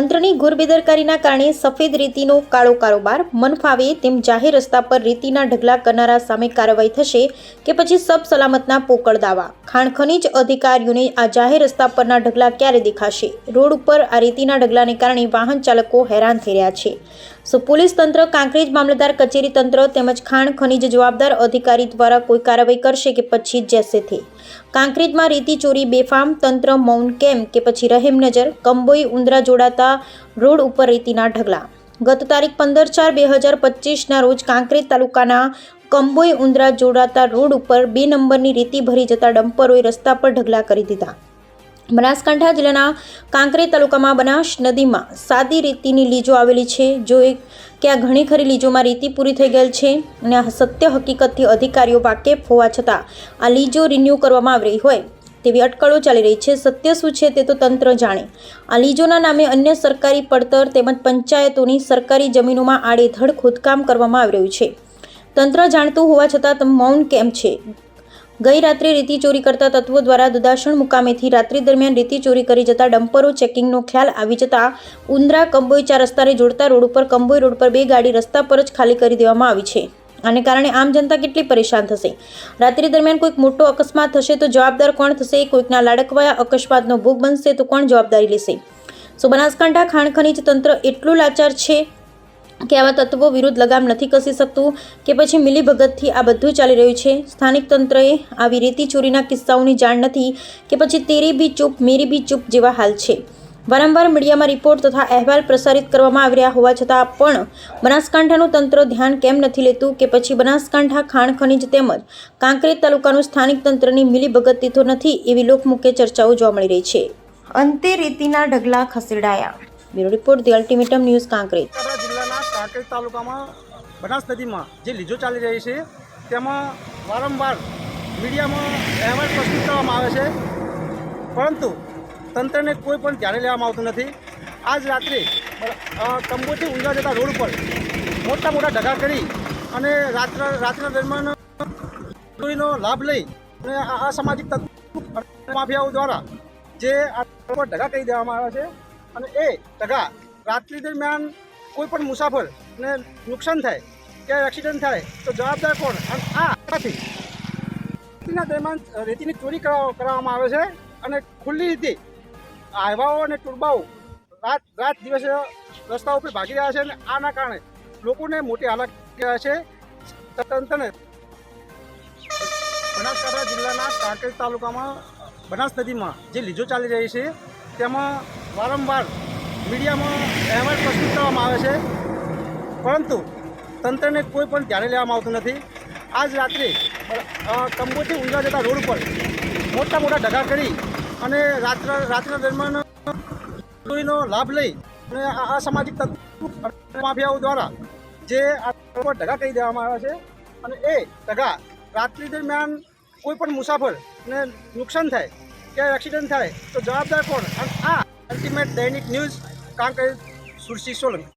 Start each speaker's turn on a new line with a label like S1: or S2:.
S1: તંત્રની ગુરબેદરકારીના કારણે સફેદ રેતીનો કાળો કારોબાર મનફાવે તેમ જાહેર રસ્તા પર રેતીના ઢગલા કરનારા સામે કાર્યવાહી થશે કે પછી સબ સલામતના પોકળ દાવા. ખાણ ખનીજ અધિકારીઓને આ જાહેર રસ્તા પરના ઢગલા ક્યારે દેખાશે? રોડ ઉપર આ રેતીના ઢગલાને કારણે વાહન ચાલકો હેરાન થઈ રહ્યા છે. સો પોલીસ તંત્ર, કાંકરેજ મામલતદાર કચેરી તંત્ર તેમજ ખાણ ખનીજ જવાબદાર અધિકારી દ્વારા કોઈ કાર્યવાહી કરશે કે પછી તે કાંકરેજમાં રેતી ચોરી, બેફામ, તંત્ર મૌન કેમ કે પછી રહેમ નજર, કંબોઈ ઉંદરા જોડાતા રોડ ઉપર રેતીના ઢગલા? ગત તારીખ પંદર ચાર બે હજાર પચીસના રોજ કાંકરેજ તાલુકાના કંબોઈ ઉંદરા જોડાતા રોડ ઉપર બે નંબરની રેતી ભરી જતા ડમ્પરોએ રસ્તા પર ઢગલા કરી દીધા. બનાસકાંઠા જિલ્લાના કાંકરે તાલુકામાં બનાસ નદીમાં સાદી રેતીની લીજો આવેલી છે. જો એક કે આ ઘણી ખરી લીજોમાં રેતી પૂરી થઈ ગયેલ છે અને આ સત્ય હકીકતથી અધિકારીઓ વાકેફ હોવા છતાં આ લીજો રિન્યૂ કરવામાં આવી રહી હોય તેવી અટકળો ચાલી રહી છે. સત્ય શું છે તે તો તંત્ર જાણે. આ લીજોના નામે અન્ય સરકારી પડતર તેમજ પંચાયતોની સરકારી જમીનોમાં આડેધડ ખોદકામ કરવામાં આવી રહ્યું છે. તંત્ર જાણતું હોવા છતાં મૌન કેમ છે? ગઈ રાત્રે રેતી ચોરી કરતા તત્વો દ્વારા દુદાસણ મુકામેથી રાત્રિ દરમિયાન રેતી ચોરી કરી જતા ડમ્પરો ચેકિંગનો ખ્યાલ આવી જતા ઉંદરા કંબોઈ ચાર રસ્તાને જોડતા રોડ ઉપર, કંબોઈ રોડ પર બે ગાડી રસ્તા પર જ ખાલી કરી દેવામાં આવી છે. આને કારણે આમ જનતા કેટલી પરેશાન થશે? રાત્રિ દરમિયાન કોઈક મોટો અકસ્માત થશે તો જવાબદાર કોણ થશે? કોઈકના લાડકવાયા અકસ્માતનો ભોગ બનશે તો કોણ જવાબદારી લેશે? સો બનાસકાંઠા ખાણ ખનીજ તંત્ર એટલું લાચાર છે કે આવા તત્વો વિરુદ્ધ લગામ નથી કસી શકતું કે પછી મિલીભગતથી આ બધું ચાલી રહ્યું છે. સ્થાનિક તંત્રએ આવી રેતી ચોરીના કિસ્સાઓની જાણ નથી કે પછી તેરી બી ચૂપ મેરી બી ચૂપ જેવા હાલ છે. વારંવાર મીડિયામાં રિપોર્ટ તથા અહેવાલ પ્રસારિત કરવામાં આવી રહ્યા હોવા છતાં પણ બનાસકાંઠાનું તંત્ર ધ્યાન કેમ નથી લેતું કે પછી બનાસકાંઠા ખાણ ખનીજ તેમજ કાંકરેજ તાલુકાનું સ્થાનિક તંત્રની મિલીભગતથી તો નથી એવી લોકમુખ્ય ચર્ચાઓ જોવા મળી રહી છે. અંતે રેતીના ઢગલા ખસેડાયા. Bureau report the ultimatum news Kankrej.
S2: Kankrej તાલુકામાં બનાસ નદીમાં જે લીજો ચાલી રહી છે, તેમાં વારંવાર મીડિયામાં અહેવાલ પ્રસ્તુત કરવામાં આવે છે. પરંતુ તંત્રને કોઈ પણ ધ્યાને લેવામાં આવતું નથી. આજ રાત્રે તંબોથી ઊંઝા જતા રોડ પર મોટા મોટા ઢગા કરી અને રાત્ર, રાત્રના દરમિયાન લાભ લઈ અને આ અસામાજિક તત્વો માફિયાઓ દ્વારા જે આ ઢગા કરી દેવામાં આવ્યા છે અને એ ઢગા રાત્રિ દરમિયાન કોઈ પણ મુસાફરને નુકસાન થાય કે એક્સિડન્ટ થાય, તો જવાબદાર કોણ? અને આ નથી રેતીના દરમિયાન રેતીની ચોરી કરાવ- કરાવવામાં આવે છે અને ખુલ્લી રીતે હાઈવાઓ અને ટુરબાઓ રાત રાત દિવસે રસ્તા ઉપર ભાગી રહ્યા છે અને આના કારણે લોકોને મોટી હાલત છે. તંત્રને બનાસકાંઠા જિલ્લાના કાંકરેજ તાલુકામાં, બનાસ નદીમાં જે લીજો ચાલી રહી છે, તેમાં વારંવાર મીડિયામાં અહેવાલ પ્રસ્તુત કરવામાં આવે છે. પરંતુ તંત્રને કોઈ પણ ધ્યાને લેવામાં આવતું નથી. આજ રાત્રે કંબોથી ઊંઝા જતા રોડ પર મોટા મોટા ઢગા કરી અને રાત્ર, રાત્રના દરમિયાન લાભ લઈ અને અસામાજિક તત્વો માફિયાઓ દ્વારા જે આ ઢગા કરી દેવામાં આવ્યા છે અને એ ડગા રાત્રિ દરમિયાન કોઈ પણ મુસાફરને નુકસાન થાય કે એક્સિડન્ટ થાય, તો જવાબદાર કોણ? આ અલ્ટિમેટ દૈનિક ન્યૂઝ કાંકરેજ સુરસી સોલંકી.